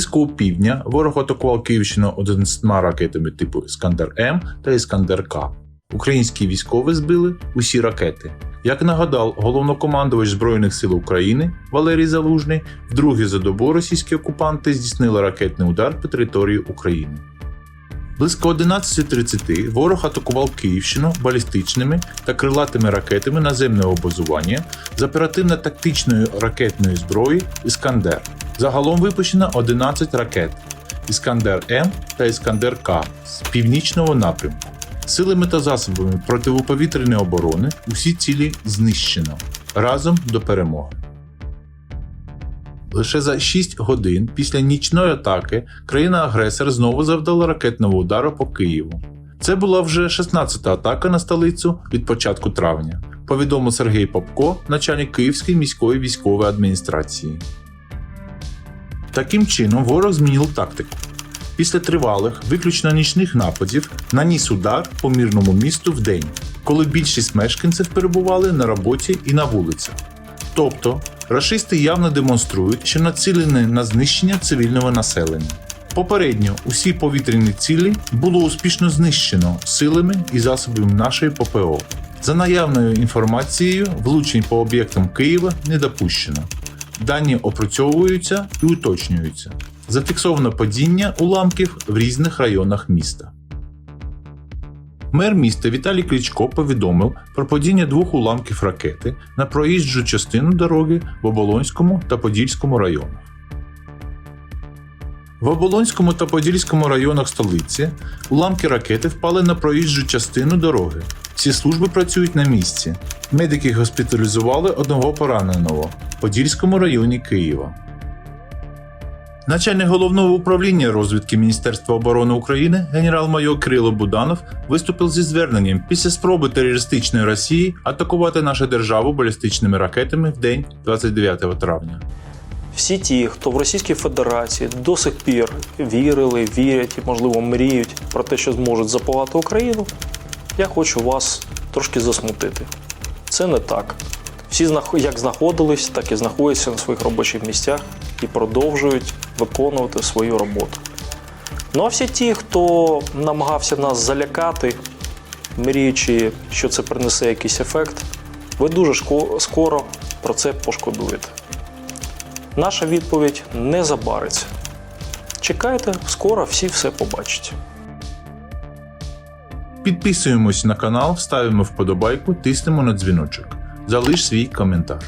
Близько півдня ворог атакував Київщину 11 ракетами типу Іскандер М та Іскандер К. Українські військові збили усі ракети. Як нагадав головнокомандувач Збройних сил України Валерій Залужний, вдруге за добу російські окупанти здійснили ракетний удар по території України. Близько 11.30 ворог атакував Київщину балістичними та крилатими ракетами наземного базування з оперативно-тактичної ракетної зброї Іскандер. Загалом випущено 11 ракет Іскандер М та Іскандер К з північного напрямку. Силами та засобами противоповітряної оборони усі цілі знищено разом до перемоги. Лише за 6 годин після нічної атаки країна-агресор знову завдала ракетного удару по Києву. Це була вже 16-та атака на столицю від початку травня, повідомив Сергій Попко, начальник Київської міської військової адміністрації. Таким чином, ворог змінив тактику. Після тривалих, виключно нічних нападів, наніс удар по мирному місту в день, коли більшість мешканців перебували на роботі і на вулицях. Тобто, рашисти явно демонструють, що націлені на знищення цивільного населення. Попередньо усі повітряні цілі було успішно знищено силами і засобами нашої ППО. За наявною інформацією, влучень по об'єктам Києва не допущено. Дані опрацьовуються і уточнюються. Зафіксовано падіння уламків в різних районах міста. Мер міста Віталій Кличко повідомив про падіння двох уламків ракети на проїжджу частину дороги в Оболонському та Подільському районах. В Оболонському та Подільському районах столиці уламки ракети впали на проїжджу частину дороги. Всі служби працюють на місці. Медики госпіталізували одного пораненого в Подільському районі Києва. Начальник головного управління розвідки Міністерства оборони України генерал-майор Кирило Буданов виступив зі зверненням після спроби терористичної Росії атакувати нашу державу балістичними ракетами в день 29 травня. Всі ті, хто в Російській Федерації до сих пір вірили, вірять і, можливо, мріють про те, що зможуть запалати Україну, я хочу вас трошки засмутити. Це не так. Всі як знаходились, так і знаходяться на своїх робочих місцях і продовжують виконувати свою роботу. Ну а всі ті, хто намагався нас залякати, мріючи, що це принесе якийсь ефект, ви дуже скоро про це пошкодуєте. Наша відповідь не забариться. Чекайте, скоро всі все побачать. Підписуємось на канал, ставимо вподобайку, тиснемо на дзвіночок. Залиш свій коментар.